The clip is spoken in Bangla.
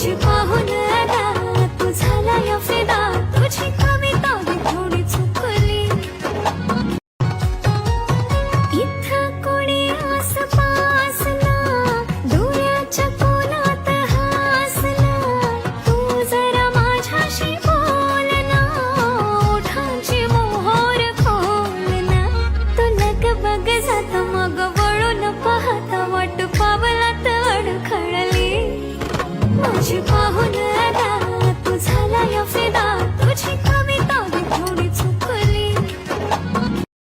to go तुझी पाहून या फिदा तुझी